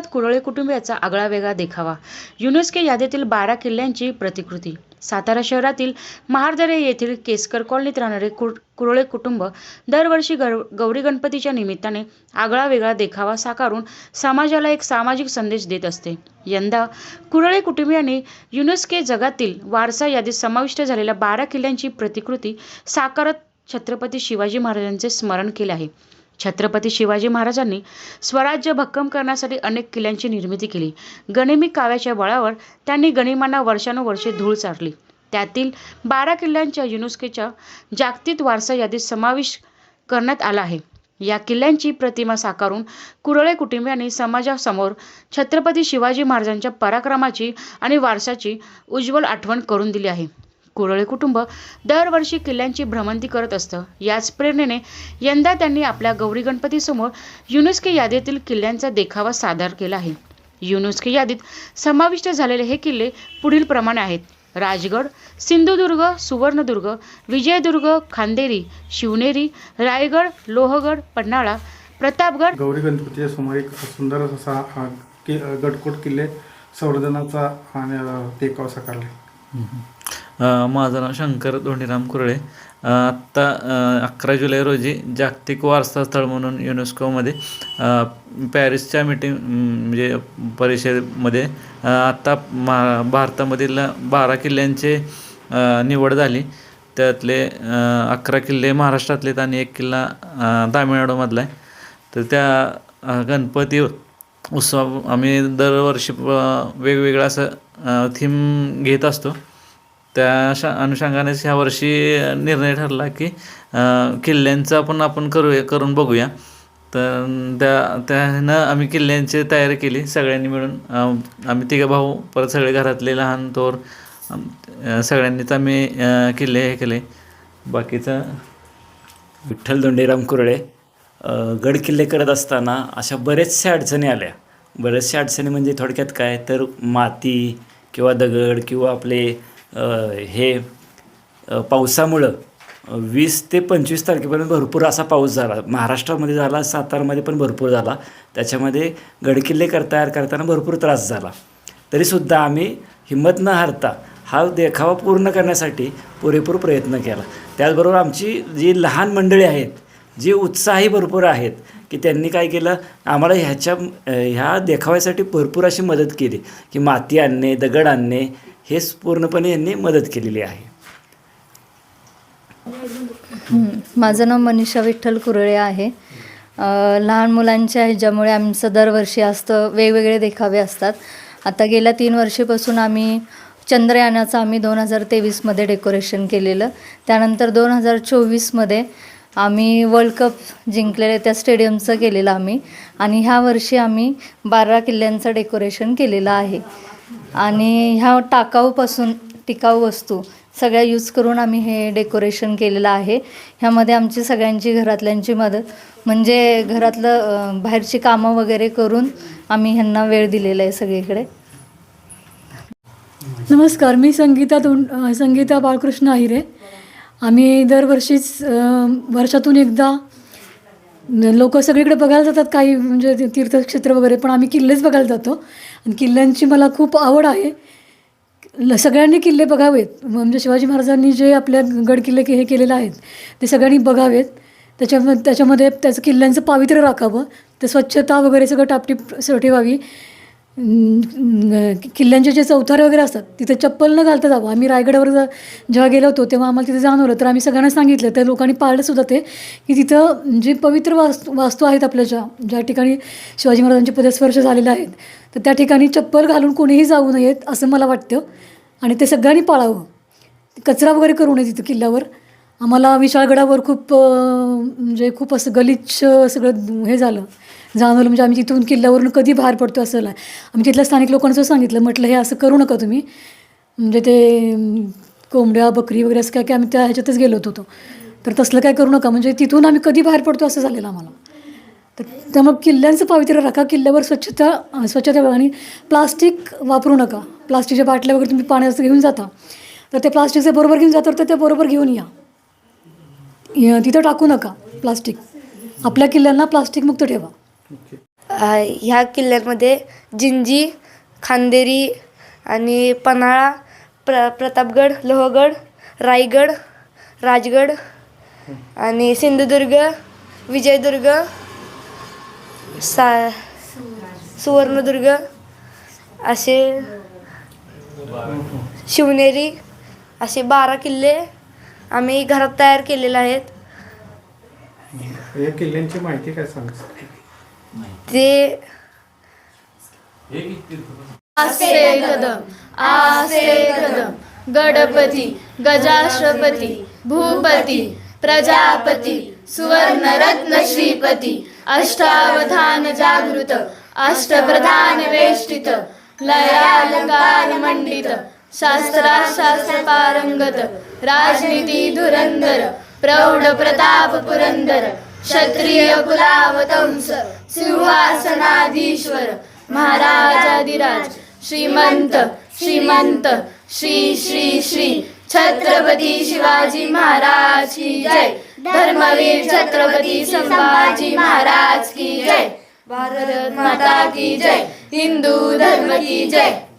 साताऱ्यात कुरळे कुटुंबियाचा आगळा वेगळा देखावा. युनेस्को यादीतील बारा किल्ल्यांची प्रतिकृती. सातारा शहरातील महारदरे येथील केसकर कॉलनीत राहणारे कुर कुरळे कुटुंब दरवर्षी गौ गौरी गणपतीच्या निमित्ताने आगळा वेगळा देखावा साकारून समाजाला एक सामाजिक संदेश देत असते. यंदा कुरळे कुटुंबियांनी युनेस्को जगातील वारसा यादीत समाविष्ट झालेल्या बारा किल्ल्यांची प्रतिकृती साकारत छत्रपती शिवाजी महाराजांचे स्मरण केले आहे. छत्रपती शिवाजी महाराजांनी स्वराज्य भक्कम करण्यासाठी अनेक किल्ल्यांची निर्मिती केली. गणिमी काव्याच्या बळावर त्यांनी गणिमांना वर्षानुवर्षे धूळ चारली त्यातील बारा किल्ल्यांच्या युनेस्कोच्या जागतिक वारसा यादीत समावेश करण्यात आला आहे. या किल्ल्यांची प्रतिमा साकारून कुरळे कुटुंबियांनी समाजासमोर छत्रपती शिवाजी महाराजांच्या पराक्रमाची आणि वारसाची उज्ज्वल आठवण करून दिली आहे. कुरळे कुटुंब दरवर्षी किल्ल्यांची भ्रमंती करत असतं. याच प्रेरणेने यंदा त्यांनी आपल्या गौरी गणपतीसमोर युनेस्को यादीतील किल्ल्यांचा देखावा सादर केला आहे. युनेस्को यादीत समाविष्ट झालेले हे किल्ले पुढील प्रमाणे आहेत. राजगड सिंधुदुर्ग सुवर्णदुर्ग विजयदुर्ग खांदेरी शिवनेरी रायगड लोहगड पन्हाळा प्रतापगड गौरी गणपतीच्या समोर एक सुंदर असा गडकोट किल्ले संवर्धनाचा देखावा साकारला माझं नाव शंकर धोंडीराम कुरळे. आत्ता अकरा जुलै रोजी जागतिक वारसा स्थळ म्हणून युनेस्कोमध्ये पॅरिसच्या मीटिंग म्हणजे परिषदेमध्ये आत्ता मा भारतामधील बारा किल्ल्यांचे निवड झाली. त्यातले अकरा किल्ले महाराष्ट्रातले आणि एक किल्ला तामिळनाडूमधला आहे. तर त्या गणपती उत्सव आम्ही दरवर्षी वेगवेगळा असं थीम घेत असतो. त्या शा अनुषंगानेच ह्या वर्षी निर्णय ठरला की किल्ल्यांचा पण आपण करूया करून बघूया. तर त्या त्यानं आम्ही किल्ल्यांची तयारी केली सगळ्यांनी मिळून. आम्ही तिघं भाऊ परत सगळे घरातले लहान थोर सगळ्यांनीच आम्ही किल्ले हे केले. बाकीचं? विठ्ठल दोंडेराम कुरळे गड किल्ले करत असताना अशा बरेचशा अडचणी आल्या. बऱ्याचशा अडचणी म्हणजे थोडक्यात काय? तर माती किंवा दगड किंवा आपले हे पावसामुळं वीस ते पंचवीस तारखेपर्यंत भरपूर असा पाऊस झाला. महाराष्ट्रामध्ये झाला सातारमध्ये पण भरपूर झाला. त्याच्यामध्ये गडकिल्ले कर तयार करताना भरपूर त्रास झाला. तरीसुद्धा आम्ही हिंमत न हारता हा देखावा पूर्ण करण्यासाठी पुरेपूर प्रयत्न केला. त्याचबरोबर आमची जी लहान मंडळी आहेत जी उत्साही भरपूर आहेत की त्यांनी काय केलं? आम्हाला ह्याच्या ह्या देखाव्यासाठी भरपूर अशी मदत केली की माती आणणे दगड आणणे हे पूर्णपणे यांनी मदत केलेली आहे. माझं नाव मनीषा विठ्ठल कुरळे आहे. लहान मुलांच्या ह्याच्यामुळे आमचं दरवर्षी असतं वेगवेगळे देखावे असतात. आता गेल्या तीन वर्षीपासून आम्ही चंद्रयानाचं आम्ही दोन हजार तेवीसमध्ये डेकोरेशन केलेलं. त्यानंतर दोन हजार चोवीसमध्ये आम्ही वर्ल्ड कप जिंकलेले त्या स्टेडियमचं केलेलं आम्ही. आणि ह्या वर्षी आम्ही बारा किल्ल्यांचं डेकोरेशन केलेलं आहे. आणि ह्या टाकाऊपासून टिकाऊ वस्तू सगळ्या यूज करून आम्ही हे डेकोरेशन केलेलं आहे. ह्यामध्ये आमची सगळ्यांची घरातल्यांची मदत म्हणजे घरातलं बाहेरची कामं वगैरे करून आम्ही ह्यांना वेळ दिलेला आहे सगळीकडे. नमस्कार मी संगीता दोन संगीता बाळकृष्ण आहिरे. आम्ही दरवर्षीच वर्षातून एकदा लोक सगळीकडे बघायला जातात काही म्हणजे तीर्थक्षेत्र वगैरे पण आम्ही किल्लेच बघायला जातो. आणि किल्ल्यांची मला खूप आवड आहे. ल- सगळ्यांनी किल्ले बघावेत. म्हणजे शिवाजी महाराजांनी जे आपल्या गड किल्ले के हे केलेले आहेत ते सगळ्यांनी बघावेत. त्याच्याम त्याच्यामध्ये त्याचं किल्ल्यांचं पावित्र्य राखावं. ते स्वच्छता वगैरे सगळं टापटीप ठेवावी. किल्ल्यांचे जे चौथारे वगैरे असतात तिथे चप्पल न घालता जावं. आम्ही रायगडावर जा- जेव्हा गेलो होतो तेव्हा आम्हाला तिथे जाणवलं. तर आम्ही सगळ्यांना सांगितलं त्या लोकांनी पाळलं सुद्धा ते की तिथं जे पवित्र वास्तू वास्तू आहेत आपल्या ज्या ज्या ठिकाणी शिवाजी महाराजांचे पदस्पर्श झालेले आहेत तर त्या ठिकाणी चप्पल घालून कोणीही जाऊ नयेत असं मला वाटतं. आणि ते सगळ्यांनी पाळावं. कचरा वगैरे करू नये तिथं किल्ल्यावर. आम्हाला विशाळगडावर खूप म्हणजे खूप असं गलिच्छ सगळं हे झालं. जाणवलं म्हणजे आम्ही तिथून किल्ल्यावरून कधी बाहेर पडतो असं आम्ही तिथल्या स्थानिक लोकांचं सांगितलं म्हटलं हे असं करू नका तुम्ही. म्हणजे ते कोंबड्या बकरी वगैरे असं काय काय आम्ही त्या ह्याच्यातच गेलो होतो तर तसलं काय करू नका म्हणजे तिथून आम्ही कधी बाहेर पडतो असं झालेलं आम्हाला. तर त्यामुळे किल्ल्यांचं पावित्र्य राखा किल्ल्यावर स्वच्छता स्वच्छता आणि प्लास्टिक वापरू नका. प्लास्टिकच्या बाटल्या वगैरे तुम्ही पाण्याचं घेऊन जाता. तर ते प्लास्टिकचे बरोबर घेऊन जातात तर ते बरोबर घेऊन या- तिथं टाकू नका प्लास्टिक. आपल्या किल्ल्यांना प्लास्टिक मुक्त ठेवा. ह्या किल्ल्यांमध्ये जिंजी खांदेरी आणि पन्हाळा प्र प्रतापगड लोहगड रायगड राजगड आणि सिंधुदुर्ग विजयदुर्ग सा सुवर्णदुर्ग असे शिवनेरी असे बारा किल्ले आम्ही घरात तयार केलेले आहेत. या किल्ल्यांची माहिती काय सांग ते आसे कदम आसे कदम गणपती गजाश्रपती भूपती प्रजापती सुवर्णरत्न श्रीपती अष्टावधान जागृत अष्टप्रधान वेष्टित लयालंकार मंडित शास्त्राशास्त्र पारंगत राजनीती धुरंधर प्रौढ प्रताप पुरंदर क्षत्रिय कुलावतंस सिंहासनाधीश्वर महाराजाधिराज श्रीमंत श्रीमंत श्री श्री श्री छत्रपती शिवाजी महाराज की जय. धर्मवीर छत्रपती संभाजी महाराज की जय. भारत माता की जय. हिंदू धर्म की जय.